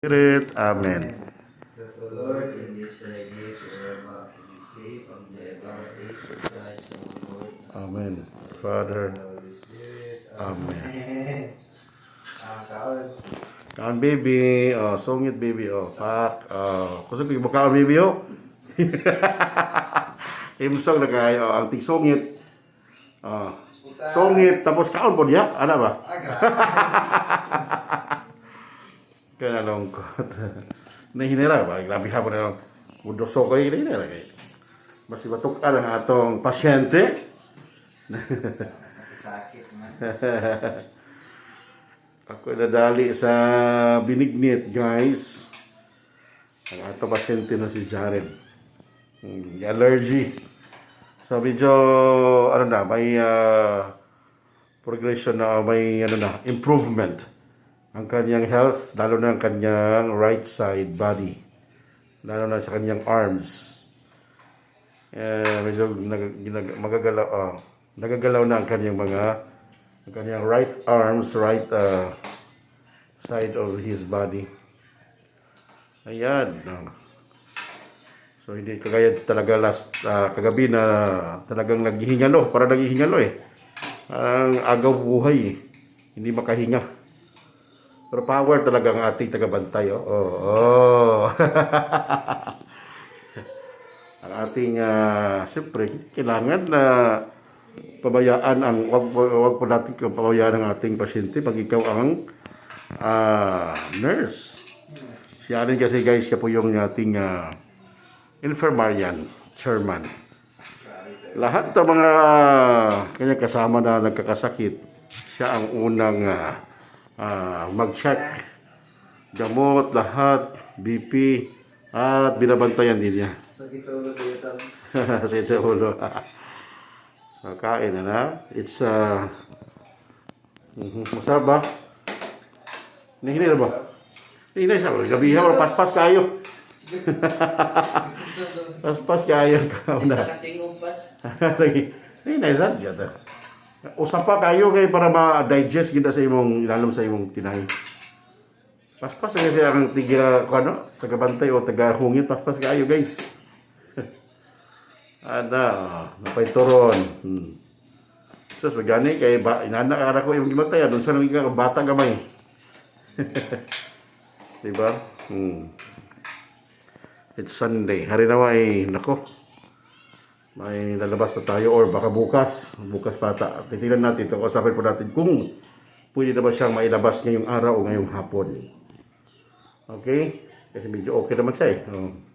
Spirit. Amen. Says the Lord, in this thy days you are about to be saved from the advantage of Christ our Lord. Amen. Father. Spirit. Amen. Ah, kaon. Kaon baby. Oh, sungit baby. Oh, pak. Oh, kusog ko kaon baby oh. Imsong na kayo. Oh, ang ting sungit. Oh. Sungit. Tapos kaon po niya. Ano ba? Aga. Kaya nalungkot. Nahinira ba? Grabe hapon na lang. Mudoso ko yung nahinira kayo. Mas ibatukan ang atong pasyente. Sakit-sakit man. Ako nadali sa binignit, guys. Ang ato pasyente na si Jared. Hmm, allergy. So medyo, ano na, may ah, progression na, may ano na, improvement. Ang kanyang health, lalo na ang kanyang right side body. Lalo na sa kanyang arms. Eh, medyo nag, ginag, magagalaw, ah, nagagalaw na ang kanyang mga ang kanyang right arms, right uh, side of his body. Ayan. no. So hindi kagaya talaga last ah, kagabi na talagang naghihingalo, para naghihingalo eh. Ang agaw buhay eh. Hindi makahinga. Pero power talaga ang ating tagabantay. Oh. oh, oh. ang ating, ah, siyempre, kailangan na pabayaan ang, wag, wag po natin pabayaan ang ating pasyente pag ikaw ang ah, nurse. Si Allen kasi guys, siya po yung ating uh, infirmarian, chairman. Lahat ng mga kanyang kasama na nagkakasakit, siya ang unang ah, ah, mag-check. Gamot, lahat, BP, at binabantayan din niya. Sakit sa ulo tayo tapos. sa ito ulo. so, kain na na. It's, uh, mhm, masarap ba? Nahinay na ba? Nahinay sa gabi ha, paspas kayo. paspas kayo. Kao na. Nakatingumpas. Nahinay sa yata. Usap pa kayo kay para ma-digest kita sa imong ilalom sa imong tinay. Paspas na kasi ang tiga, kung ano, taga-bantay o taga-hungin, paspas kayo guys. Ada, napay turon. Hmm. Sus, magani kay ba inana ara ko imong gimatay doon sa nang bata gamay. diba? Hmm. It's Sunday. Hari na ay nako. May lalabas na tayo or baka bukas. Bukas pata. Titingnan natin ito. Usapin po natin kung pwede na ba siyang mailabas ngayong araw o ngayong hapon. Okay? Kasi medyo okay naman siya eh. Oh.